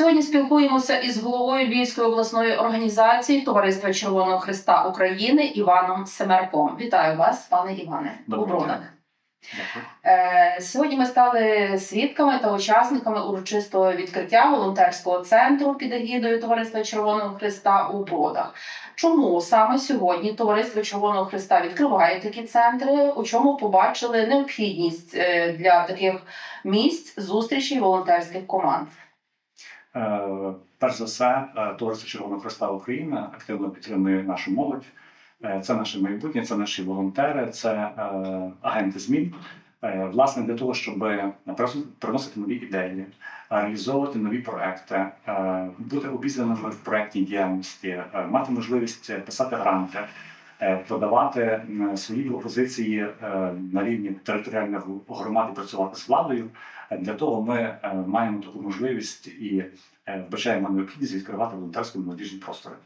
Сьогодні спілкуємося із головою Львівської обласної організації Товариства Червоного Христа України Іваном Семерком. Вітаю вас, пане Іване. Доброго у Бродах. дня. Е, Сьогодні ми стали свідками та учасниками урочистого відкриття волонтерського центру під егідою Товариства Червоного Христа у Бродах. Чому саме сьогодні Товариство Червоного Христа відкриває такі центри? У чому побачили необхідність е, для таких місць зустрічей волонтерських команд? Е, Перш за все, е, Товариство Червоного Христа Україна активно підтримує нашу молодь. Е, Це наше майбутнє, це наші волонтери, це агенти змін. Власне, для того, щоб приносити- нові ідеї, реалізовувати нові проекти, бути обізнаними в проектній діяльності, мати можливість писати гранти, подавати свої пропозиції е, на рівні територіальних громад і працювати з владою. Е, Для того ми е, маємо таку можливість і е, вбачаємо необхідність відкривати волонтерські молодіжні простори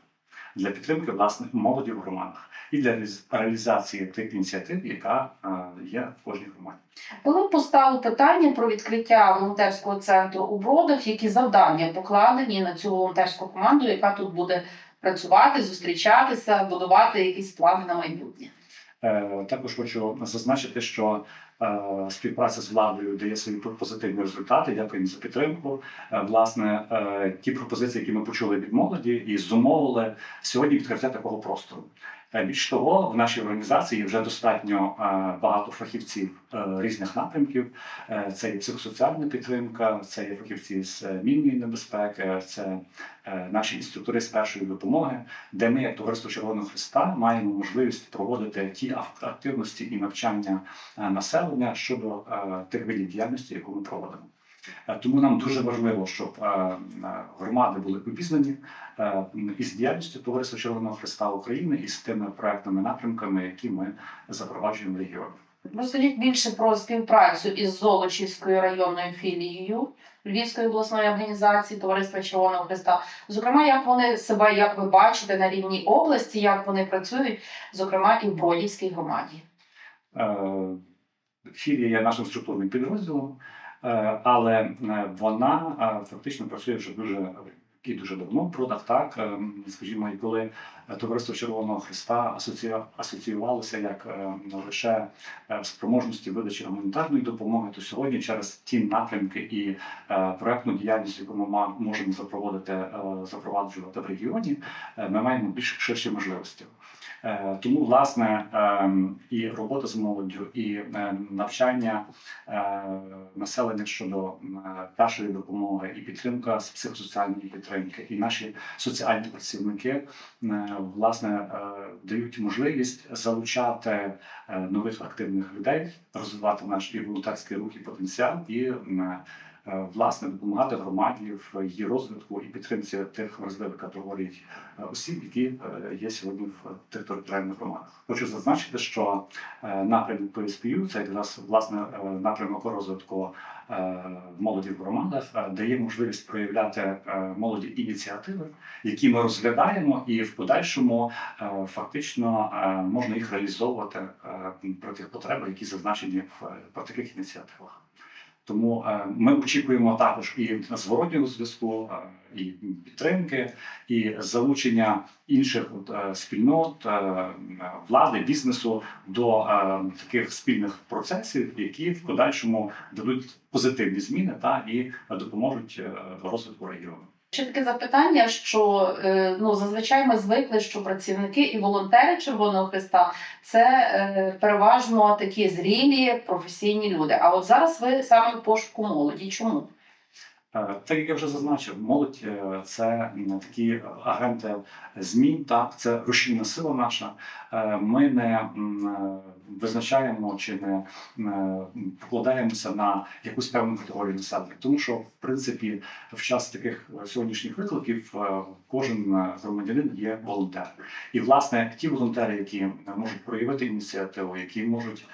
для підтримки власне молоді в громадах і для реалізації тих ініціатив, яка е, є в кожній громаді. Коли постало питання про відкриття волонтерського центру у Бродах, які завдання покладені на цю волонтерську команду, яка тут буде працювати, зустрічатися, будувати якісь плани на майбутнє? Е, Також хочу зазначити, що е, співпраця з владою дає свої позитивні результати. Дякую за підтримку. Е, Власне, ті пропозиції, які ми почули від молоді, і зумовили сьогодні відкриття такого простору. Е, Більш того, в нашій організації вже достатньо е, багато фахівців е, різних напрямків. Це і психосоціальна підтримка, це і фахівці з мінної небезпеки, це наші інструктори з першої допомоги де ми, як Товариство Червоного Христа, маємо можливість проводити ті активності і навчання населення щодо тих видів діяльності, яку ми проводимо. Е, Тому нам дуже важливо, щоб е, е, громади були обізнані із діяльністю Товариства Червоного Христа України і з тими проектними напрямками, які ми запроваджуємо в регіоні. Розкажіть більше про співпрацю із Золочівською районною філією Львівської обласної організації Товариства Червоного Христа. Зокрема, як вони себе, як ви бачите, на рівні області, як вони працюють, зокрема і в Бродівській громаді. Філія є нашим структурним підрозділом, але е, вона е, фактично працює вже дуже і дуже давно в продах. Так Е, скажімо, і коли товариство Червоного Христа асоці- асоціювалося як е, лише е, спроможності видачі гуманітарної допомоги, то сьогодні через ті напрямки і е, проектну діяльність, яку ми можемо запровадити, е, запроваджувати в регіоні, е, ми маємо більш ширші можливості. Е, Тому, власне, ем, і робота з молоддю, і е, навчання е, населення щодо першої допомоги, і підтримка з психосоціальної підтримки, і наші соціальні працівники власне дають можливість залучати нових активних людей, розвивати наш і волонтерський рух і потенціал, і власне допомагати громаді в її розвитку і підтримці тих вразливих категорій е, осіб, які е, є сьогодні в територіальних громадах. Хочу зазначити, що е, напрямок PSPU – це якраз власне е, напрямок розвитку е, молоді в громадах, е, дає можливість проявляти е, молоді ініціативи, які ми розглядаємо, і в подальшому е, фактично е, можна їх реалізовувати е, про тих потреби, які зазначені в е, про таких ініціативах. Тому е, ми очікуємо також і зворотнього зв'язку, е, і підтримки, і залучення інших е, спільнот, влади, бізнесу до таких спільних процесів, які в подальшому дадуть позитивні зміни та і допоможуть розвитку регіону. Ще таке запитання, що е, ну зазвичай ми звикли, що працівники і волонтери Червоного Христа це е, переважно такі зрілі професійні люди. А от зараз ви саме в пошуку молоді. Чому? Е, Так як я вже зазначив, молодь е, це такі агенти змін, так це рушійна сила наша. Е, Ми не визначаємо чи не покладаємося на якусь певну категорію населення, тому що в принципі в час таких сьогоднішніх викликів кожен громадянин є волонтер. І власне ті волонтери, які можуть проявити ініціативу, які можуть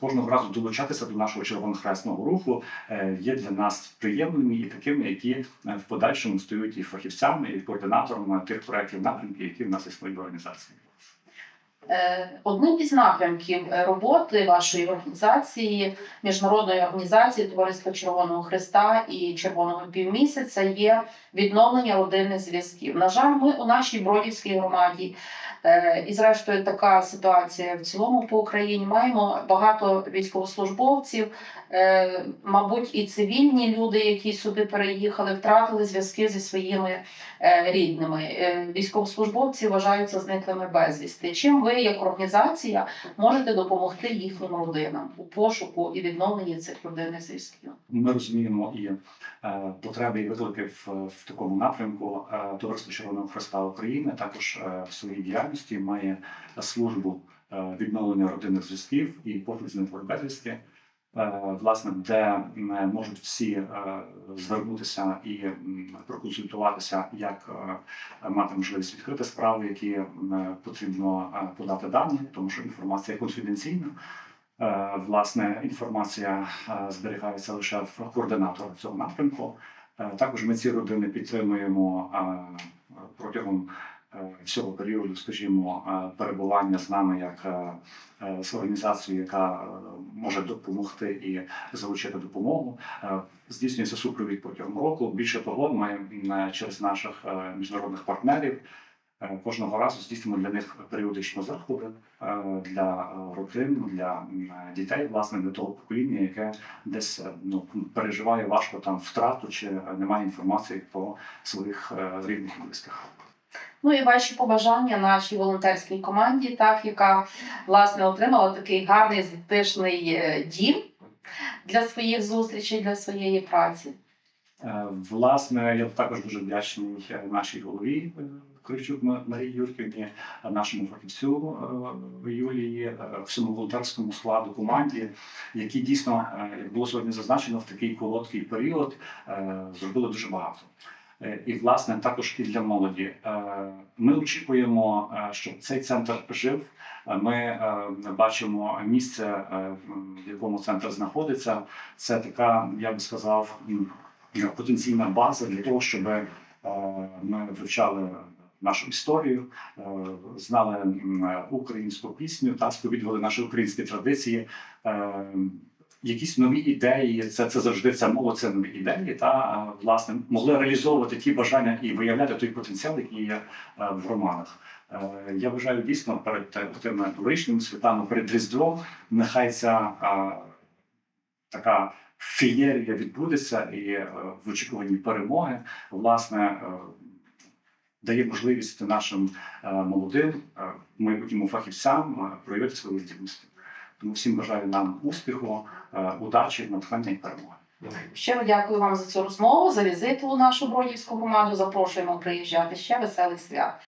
кожного разу долучатися до нашого червонохресного руху, е, є для нас приємними і такими, які е, в подальшому стають і фахівцями, і координаторами тих проєктів напрямків, які в нас існують в організації. Е, Одним із напрямків е, роботи вашої організації, міжнародної організації Товариства Червоного Христа і Червоного півмісяця є відновлення родинних зв'язків. На жаль, ми у нашій Бродівській громаді, е, і зрештою така ситуація в цілому по Україні. Маємо багато військовослужбовців, мабуть, і цивільні люди, які сюди переїхали, втратили зв'язки зі своїми е, рідними. Е, Військовослужбовці вважаються зниклими безвісти. Чим ви, як організація, можете допомогти їхнім родинам у пошуку і відновленні цих родинних зв'язків? Ми розуміємо і е, потреби і виклики в, такому напрямку. Е, Товариство Червоного Хреста України також е, в своїй діяльності має службу е, відновлення родинних зв'язків і пошук зниклих безвісти. Е, Власне, де можуть всі е, звернутися і проконсультуватися, як е, мати можливість відкрити справи, які потрібно подати дані, тому що інформація конфіденційна. Власне, інформація зберігається лише в координатора цього напрямку. Також ми ці родини підтримуємо протягом всього періоду, скажімо, перебування з нами як з організацією, яка може допомогти і залучити допомогу. Е, Здійснюється супровід протягом року. Більше того, ми через наших е, міжнародних партнерів е, кожного разу здійснюємо для них періодично заходи е, для е, родин, для дітей, власне, для того покоління, яке десь е, ну, переживає важко там втрату чи е, немає інформації про своїх е, рідних і близьких. Ну і ваші побажання нашій волонтерській команді, так яка власне отримала такий гарний затишний е, дім для своїх зустрічей, для своєї праці. Е, Власне, я також дуже вдячний е, нашій голові Кривчук Марії Юрківні, нашому фахівцю Юлії, всьому волонтерському складу команді, які дійсно, як було сьогодні зазначено, в такий короткий період зробили дуже багато. Е, І, власне, також і для молоді. Е, Ми очікуємо, е, щоб цей центр жив. Ми бачимо місце, в якому центр знаходиться. Це така, я би сказав, потенційна база для того, щоб ми вивчали нашу історію, знали українську пісню та сповідували наші українські традиції. Е, Якісь нові ідеї, це, це завжди це молодь, це нові ідеї, та е, власне могли реалізовувати ті бажання і виявляти той потенціал, який є е, в громадах. Е, Я вважаю дійсно перед тими новорічними святами, перед Різдвом, нехай ця е, така феєрія відбудеться і е, в очікуванні перемоги, власне, е, дає можливість нашим е, молодим е, майбутнім фахівцям е, проявити свої здібності. Тому всім бажаю нам успіху, е, удачі, натхнення і перемоги. Щиро дякую вам за цю розмову, за візит у нашу бродівську громаду. Запрошуємо приїжджати ще веселих свят.